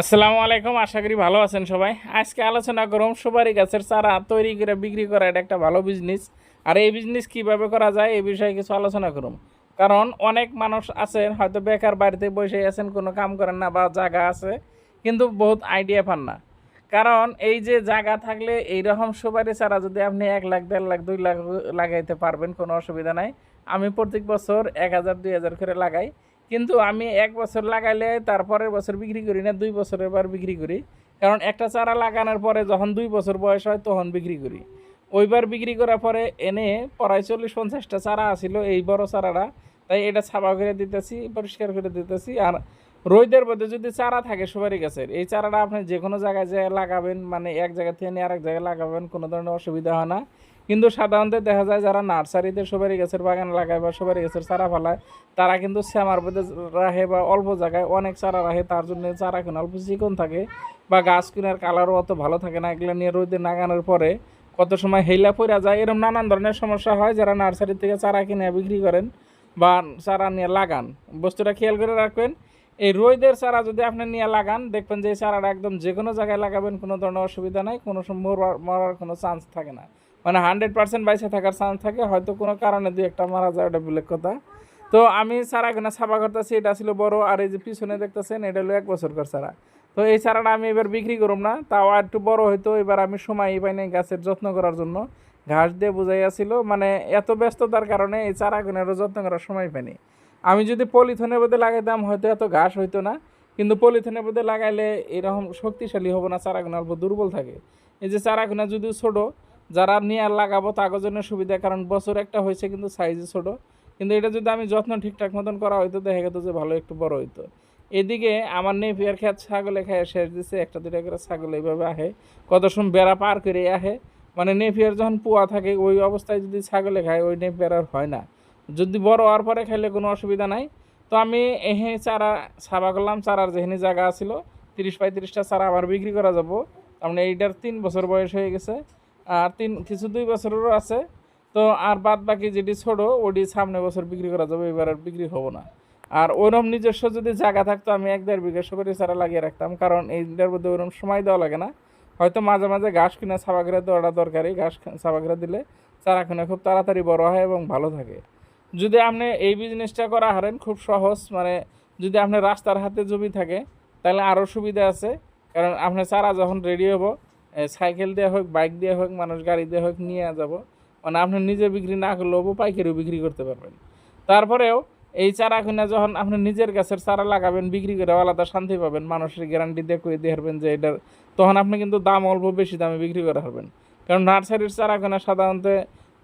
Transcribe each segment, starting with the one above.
আসসালামু আলাইকুম, আশা করি ভালো আছেন সবাই। আজকে আলোচনা করুন সুপারি গাছের চারা তৈরি করে বিক্রি করা এটা একটা ভালো বিজনেস আর এই বিজনেস কীভাবে করা যায় এই বিষয়ে কিছু আলোচনা করুন কারণ অনেক মানুষ আছেন হয়তো বেকার বাড়িতে বসে আছেন, কোনো কাম করেন না বা জায়গা আছে, কিন্তু বহুত আইডিয়া পান না। কারণ এই যে জায়গা থাকলে এইরকম সুপারি চারা যদি আপনি এক লাখ, দেড় লাখ, দুই লাখ লাগাইতে পারবেন, কোনো অসুবিধা নাই। আমি প্রত্যেক বছর এক হাজার, দুই হাজার করে লাগাই। কিন্তু আমি এক বছর লাগাইলে তারপরের বছর বিক্রি করি না, দুই বছরের বার বিক্রি করি। কারণ একটা চারা লাগানোর পরে যখন দুই বছর বয়স হয় তখন বিক্রি করি। ওইবার বিক্রি করার পরে এনে প্রায় চল্লিশ পঞ্চাশটা চারা আসিল এই বড় চারাটা। তাই এটা ছাপা করে দিতেছি, পরিষ্কার করে দিতেছি। আর রোদের মধ্যে যদি চারা থাকে সুপারি গাছের, এই চারাটা আপনি যে কোনো জায়গায় যে লাগাবেন মানে এক জায়গা থেকে নিয়ে আরেক জায়গায় লাগাবেন, কোনো ধরনের অসুবিধা হয় না। কিন্তু সাধারণত দেখা যায় যারা নার্সারিতে সুপারি গাছের বাগান লাগায় বা সুপারি গাছের চারা ফেলায়, তারা কিন্তু শ্যামার মধ্যে রাখে বা অল্প জায়গায় অনেক চারা রাখে, তার জন্য চারা কিনে অল্প চিকন থাকে বা গাছ কিনার কালারও অত ভালো থাকে না। এগুলো নিয়ে রোদে নাগানোর পরে কত সময় হেলা পড়া যায় এরকম নানান ধরনের সমস্যা হয় যারা নার্সারি থেকে চারা কিনে বিক্রি করেন বা চারা নিয়ে লাগান। বস্তুটা খেয়াল করে রাখবেন, এই রোদের চারা যদি আপনি নিয়ে লাগান, দেখবেন যে চারাটা একদম যে কোনো জায়গায় লাগাবেন, কোনো ধরনের অসুবিধা নাই, কোনো মরার মরার কোনো চান্স থাকে না। মানে হান্ড্রেড পার্সেন্ট বাইসে থাকার চান্স থাকে, হয়তো কোনো কারণে দুই একটা মারা যায়, ওটা বিলেক কথা। তো আমি চারা কিনা ছাপা করতেছি, এটা ছিল বড়, আর এই যে পিছনে দেখতেছেন, এটা হলো এক বছর কর চারা তো এই চারাটা আমি এবার বিক্রি করুম না, তাও আর একটু বড় হইতো, এবার আমি সময়ই পাই নাই গাছের যত্ন করার জন্য। ঘাস দিয়ে বুঝাইয়াছিল মানে এত ব্যস্ততার কারণে এই চারা কিনারও যত্ন করার সময় পাইনি আমি যদি পলিথিনের মধ্যে লাগাইতাম হয়তো এত ঘাস হইতো না, কিন্তু পলিথিনের মধ্যে লাগাইলে এরকম শক্তিশালী হব না চারাগুনা অল্প দুর্বল থাকে। এই যে চারাগুনা যদি ছোটো যারা নিয়ে লাগাবো জন্য সুবিধা, কারণ বছর একটা হয়েছে কিন্তু সাইজে ছোটো। কিন্তু এটা যদি আমি যত্ন ঠিকঠাক মতন করা হইতো, দেখা যেত যে ভালো একটু বড় হইতো। এদিকে আমার নেপিয়ার খেত ছাগলে খেয়ে শেষ দিছে, একটা দুটা করে ছাগল এইভাবে আহে। কত সময় বেড়া পার করে আহে। মানে নেপিয়ার যখন পোয়া থাকে, ওই অবস্থায় যদি ছাগলে খায়, ওই নেপিয়ার হয় না। যদি বড় হওয়ার পরে খাইলে কোনো অসুবিধা নাই। তো আমি এহে চারা সাবা করলাম, চারার যেখানে জায়গা আছিল, তিরিশ পঁয়ত্রিশটা চারা আবার বিক্রি করা যাব। মানে এইটার তিন বছর বয়স হয়ে গেছে। আর তিন, কিছু দুই বছরেরও আছে। তো আর বাদ বাকি যেটি ছোটো, ওটি সামনে বছর বিক্রি করা যাবে, এবার আর বিক্রি হব না। আর ওরম নিজস্ব যদি জায়গা থাকতো, আমি এক দেড় বিঘা সুপারি চারা লাগিয়ে রাখতাম, কারণ এইটার মধ্যে ওরম সময় দেওয়া লাগে না। হয়তো মাঝে মাঝে ঘাস কিনে সাবাগরা দেওয়াটা দরকারি ঘাস সাবাগরা দিলে চারা কিনে খুব তাড়াতাড়ি বড় হয় এবং ভালো থাকে। যদি আপনি এই বিজনেসটা করা হারেন, খুব সহজ মানে যদি আপনার রাস্তার হাতে জমি থাকে, তাহলে আরও সুবিধা আছে, কারণ আপনার চারা যখন রেডি হব সাইকেল দিয়ে হোক বাইক দিয়ে হোক মানুষ গাড়ি দিয়ে হোক নিয়ে যাব। মানে আপনি নিজে বিক্রি না করলেও পাইকারিও বিক্রি করতে পারবেন। তারপরেও এই চারা কিনা যখন আপনি নিজের গাছের চারা লাগাবেন, বিক্রি করে আলাদা শান্তি পাবেন, মানুষের গ্যারান্টি দিয়ে কয়ে দিয়ে যে এটার তখন আপনি কিন্তু দাম অল্প বেশি দামে বিক্রি করে হারবেন কারণ নার্সারির চারা কিনা সাধারণত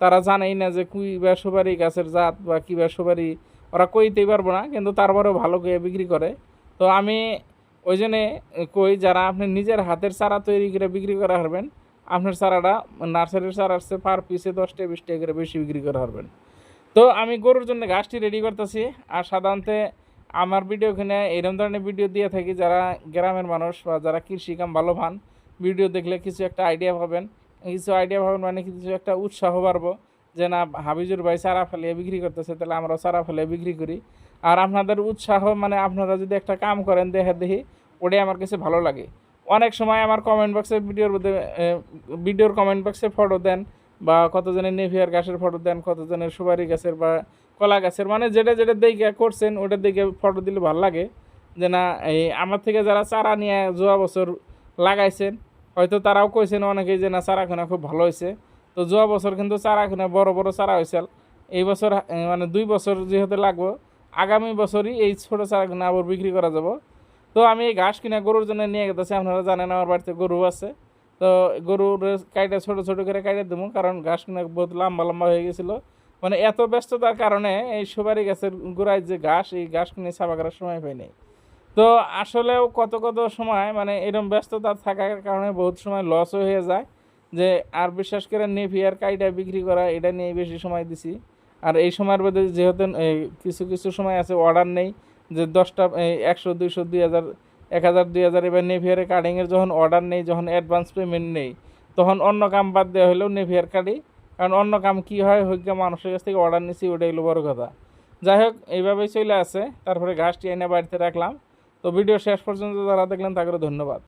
তারা জানেই না যে কুই বা সুপারি গাছের জাত বা কী বা সুপারি, ওরা কইতেই পারব না, কিন্তু তারপরেও ভালো করে বিক্রি করে। তো আমি ওই জন্যে কই যারা আপনি নিজের হাতের চারা তৈরি করে বিক্রি করা হারবেন, আপনার চারাটা নার্সারির চারার আসছে পার পিসে দশটা বিশ টাকা করে বেশি বিক্রি করা হারবেন। তো আমি গরুর জন্য ঘাসটি রেডি করতেছি আর সাধারণত আমার ভিডিওখানে এরকম ধরনের ভিডিও দিয়ে থাকি যারা গ্রামের মানুষ বা যারা কৃষি কাম ভালো পান ভিডিও দেখলে কিছু একটা আইডিয়া পাবেন কিছু আইডিয়া পাবেন মানে কিছু একটা উৎসাহ বাড়বো যে না, হাবিজুর ভাই চারা ফেলে বিক্রি করতেছে, তাহলে আমরাও চারা ফেলে বিক্রি করি। আর আপনাদের উৎসাহ মানে আপনারা যদি একটা কাম করেন দেখে দেখি ওটাই আমার কাছে ভালো লাগে। অনেক সময় আমার কমেন্ট বক্সে ভিডিওর ভিডিওর কমেন্ট বক্সে ফটো দেন, বা কতজনের নেভিয়ার গাছের ফটো দেন, কতজনের সুপারি গাছের বা কলা গাছের মানে যেটা যেটা দেখে করছেন, ওটা দেখে ফটো দিলে ভালো লাগে। যে না, এই আমার থেকে যারা চারা নিয়ে যাওয়া বছর লাগাইছেন, হয়তো তারাও কইছেন অনেকেই যে না চারাখানা খুব ভালো হয়েছে তো যাওয়া বছর কিন্তু চারাখানা বড় বড় চারা হয়েছিল এই বছর মানে দুই বছর যেহেতু লাগবো আগামী বছরই এই ছোটো চারাখানা আবার বিক্রি করা যাব। তো আমি এই ঘাস কিনা গরুর জন্য নিয়ে গেতেছি, আপনারা জানেন আমার বাড়িতে গরু আছে। তো গরুর কাইটা ছোটো ছোটো করে কাইটে দেবো কারণ ঘাস কিনা বহুত লম্বা লম্বা হয়ে গেছিল। মানে এত ব্যস্ততার কারণে এই সুপারি গাছের গোড়ায় যে ঘাস, এই ঘাস কিনে সাফা করার সময় নাই। তো আসলেও কত কত সময় মানে এরকম ব্যস্ততা থাকার কারণে বহুত সময় লসও হয়ে যায়। যে আর বিশেষ করে নেভিয়ার কাইটা বিক্রি করা, এটা নিয়ে বেশি সময় দিছি। আর এই সময়ের মধ্যে যেহেতু কিছু কিছু সময় আছে অর্ডার নেই, যে দশটা একশো, দুইশো, দুই হাজার, এক হাজার, দুই হাজার, এবার নেভিয়ারে কাটিংয়ের যখন অর্ডার নেই, যখন অ্যাডভান্স পেমেন্ট নেই, তখন অন্য কাম বাদ দেওয়া হলেও নেভিয়ার কাটি কারণ অন্য কাম কি হয়, হইজ্ঞ মানুষের কাছ থেকে অর্ডার নিছি, ওটাই হলো বড় কথা। যাই হোক, এইভাবেই চলে আসে, তারপরে ঘাসটি এনে বাড়িতে রাখলাম। তো ভিডিও শেষ পর্যন্ত যারা দেখলেন তাদেরও ধন্যবাদ।